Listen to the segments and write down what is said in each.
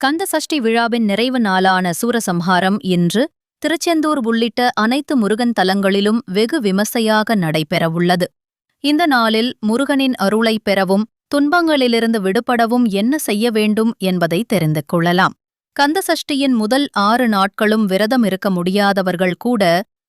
கந்த சஷ்டி விழாவின் நிறைவு நாளான சூரசம்ஹாரம் இன்று திருச்செந்தூர் உள்ளிட்ட அனைத்து முருகன் தலங்களிலும் வெகு விமர்சையாக நடைபெறவுள்ளது. இந்த நாளில் முருகனின் அருளைப் பெறவும் துன்பங்களிலிருந்து விடுபடவும் என்ன செய்ய வேண்டும் என்பதை தெரிந்து கொள்ளலாம். கந்த சஷ்டியின் முதல் ஆறு நாட்களும் விரதம் இருக்க முடியாதவர்கள் கூட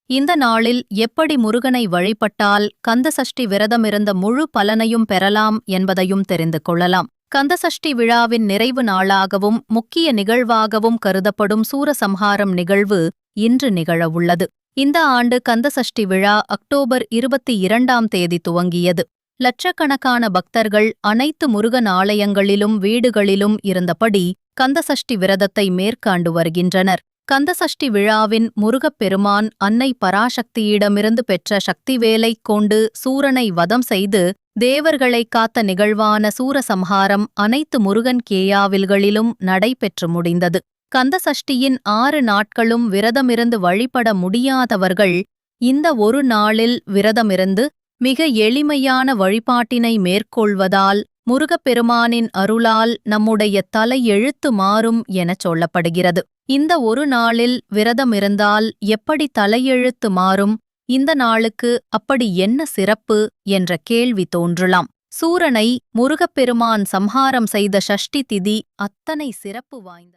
இந்த நாளில் எப்படி முருகனை வழிபட்டால் கந்தசஷ்டி விரதமிருந்த முழு பலனையும் பெறலாம் என்பதையும் தெரிந்து கொள்ளலாம். கந்தசஷ்டி விழாவின் நிறைவு நாளாகவும் முக்கிய நிகழ்வாகவும் கருதப்படும் சூரசம்ஹாரம் நிகழ்வு இன்று நிகழவுள்ளது. இந்த ஆண்டு கந்தசஷ்டி விழா அக்டோபர் இருபத்தி இரண்டாம் தேதி துவங்கியது. லட்சக்கணக்கான பக்தர்கள் அனைத்து முருகன் ஆலயங்களிலும் வீடுகளிலும் இருந்தபடி கந்தசஷ்டி விரதத்தை மேற்காண்டு வருகின்றனர். கந்தசஷ்டி விழாவின் முருகப்பெருமான் அன்னை பராசக்தியிடமிருந்து பெற்ற சக்திவேலை கொண்டு சூரனை வதம் செய்து தேவர்களை காத்த நிகழ்வான சூரசம்ஹாரம் அனைத்து முருகன் கேயாவில்களிலும் நடைபெற்று முடிந்தது. கந்தசஷ்டியின் ஆறு நாட்களும் விரதமிருந்து வழிபட முடியாதவர்கள் இந்த ஒரு நாளில் விரதமிருந்து மிக எளிமையான வழிபாட்டினை மேற்கொள்வதால் முருகப்பெருமானின் அருளால் நம்முடைய தலை எழுத்து மாறும் எனச் சொல்லப்படுகிறது. இந்த ஒரு நாளில் விரதமிருந்தால் எப்படி தலையெழுத்து மாறும்? இந்த நாளுக்கு அப்படி என்ன சிறப்பு? என்ற கேள்வி தோன்றலாம். சூரனை முருகப்பெருமான் சம்ஹாரம் செய்த ஷஷ்டி திதி அத்தனை சிறப்பு வாய்ந்த